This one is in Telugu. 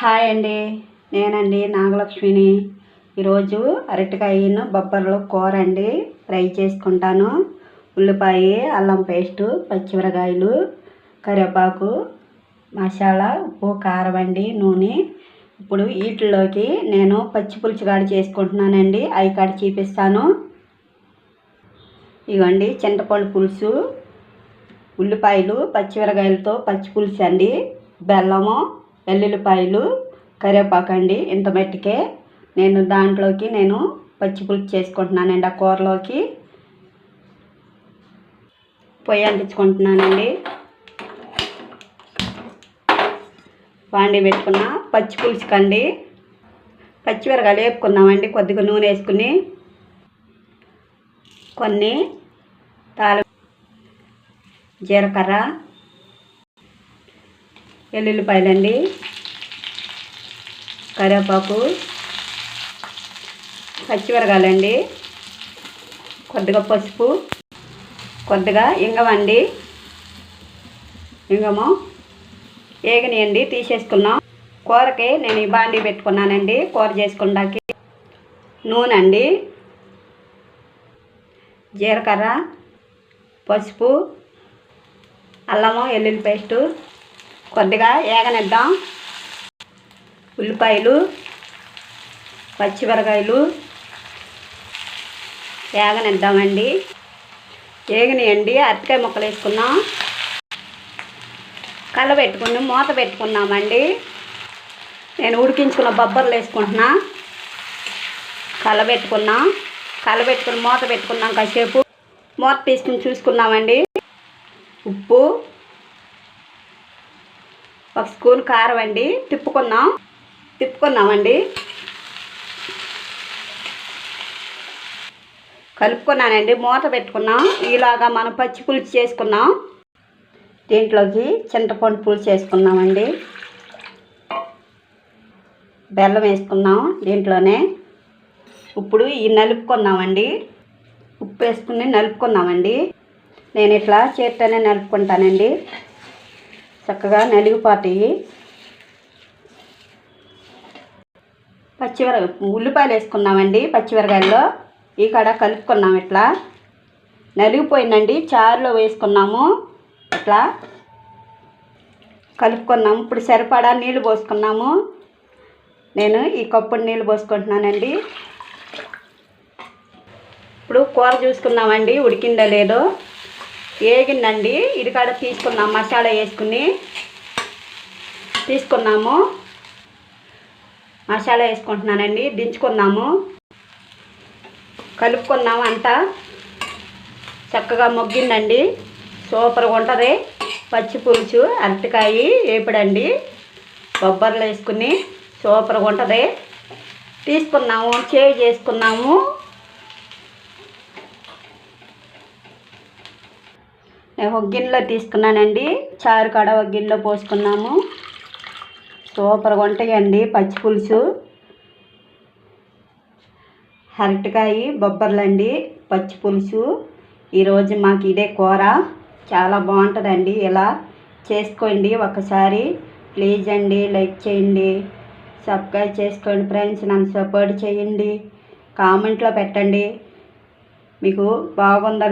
హాయ్ అండి. నేనండి నాగలక్ష్మిని. ఈరోజు అరటికాయను బొబ్బర్లు కూర అండి. ఫ్రై చేసుకుంటాను. ఉల్లిపాయ అల్లం పేస్టు పచ్చిమిరకాయలు కరివేపాకు మసాలా ఉప్పు కారం అండి నూనె. ఇప్పుడు వీటిలోకి నేను పచ్చి పులుసు కాడ చేసుకుంటున్నానండి. అవి కాడ చూపిస్తాను. ఇవ్వండి చింతపండు పులుసు ఉల్లిపాయలు పచ్చిమిరకాయలతో పచ్చి పులుసు అండి. బెల్లము వెల్లుల్లిపాయలు కరివేపాకు అండి ఇంత మట్టికే. నేను దాంట్లోకి నేను పచ్చి పులుసు చేసుకుంటున్నానండి ఆ కూరలోకి. పొయ్యి అంటించుకుంటున్నానండి. వాండి పెట్టుకున్న పచ్చి పులుసు పచ్చిమిరకాయలు వేపుకున్నామండి కొద్దిగా నూనె వేసుకుని. కొన్ని తాలి జీలకర్ర వెల్లుల్లిపాయలండి కరివేపాకు పచ్చిమిరకాయలండి కొద్దిగా పసుపు కొద్దిగా ఇంగమండి. ఇంగము ఏగనియండి తీసేసుకున్నాం. కూరకి నేను ఈ బాండీ పెట్టుకున్నానండి కూర చేసుకున్నాకి నూనె అండి జీలకర్ర పసుపు అల్లము వెల్లుల్లి పేస్టు కొద్దిగా ఏగనిద్దాం. ఉల్లిపాయలు పచ్చిమిరకాయలు ఏగనిద్దామండి. ఏగనియండి అరటికాయ ముక్కలు వేసుకున్నాం కళ్ళ పెట్టుకుని మూత పెట్టుకున్నామండి నేను ఉడికించుకున్న బొబ్బర్లు వేసుకుంటున్నా. కళ్ళ పెట్టుకున్నాం కళ్ళ పెట్టుకుని మూత పెట్టుకున్నాం కాసేపు. మూత తీసుకుని చూసుకున్నామండి ఉప్పు ఒక స్పూన్ కారం అండి. తిప్పుకున్నాం తిప్పుకున్నామండి కలుపుకున్నానండి. మూత పెట్టుకున్నాం. ఇలాగా మనం పచ్చి పులుసు చేసుకున్నాం దీంట్లోకి చింతపండు పులుసు వేసుకున్నామండి బెల్లం వేసుకున్నాం దీంట్లోనే. ఇప్పుడు ఈ నలుపుకున్నామండి ఉప్పు వేసుకుని నలుపుకున్నామండి నేను ఇట్లా చేత్తోనే నలుపుకుంటానండి. చక్కగా నలిగిపోతాయి. పచ్చిమిర ఉల్లిపాయలు వేసుకున్నామండి పచ్చిమిరకాయల్లో. ఈ కాడ కలుపుకున్నాం ఇట్లా. నలిగిపోయిందండి. చారులో వేసుకున్నాము ఇట్లా. కలుపుకున్నాము ఇప్పుడు సరిపడా నీళ్ళు పోసుకున్నాము. నేను ఈ కప్పుడు నీళ్ళు పోసుకుంటున్నానండి. ఇప్పుడు కూర చూసుకున్నామండి ఉడికిందో లేదో. వేగిందండి ఇది తీసుకున్నాం మసాలా వేసుకుని తీసుకున్నాము. మసాలా వేసుకుంటున్నానండి దించుకున్నాము. కలుపుకున్నాము అంతా. చక్కగా మొగ్గిందండి. సూపర్గా ఉంటుంది. పచ్చి పులుసు అరటికాయ వేపుడండి బొబ్బర్లు వేసుకుని సూపర్గా ఉంటుంది. తీసుకున్నాము చేయి చేసుకున్నాము. ఒక గిన్నెలో తీసుకున్నానండి. చారు కాడ ఒక గిన్నెలో పోసుకున్నాము. సూపర్గా ఉంటాయండి పచ్చి పులుసు. అరటికాయ బొబ్బర్లండి పచ్చి పులుసు. ఈరోజు మాకు ఇదే కూర. చాలా బాగుంటుందండి. ఇలా చేసుకోండి ఒకసారి. ప్లీజ్ అండి లైక్ చేయండి. సబ్స్క్రైబ్ చేసుకోండి ఫ్రెండ్స్. నన్ను సపోర్ట్ చేయండి. కామెంట్లో పెట్టండి. మీకు బాగుందా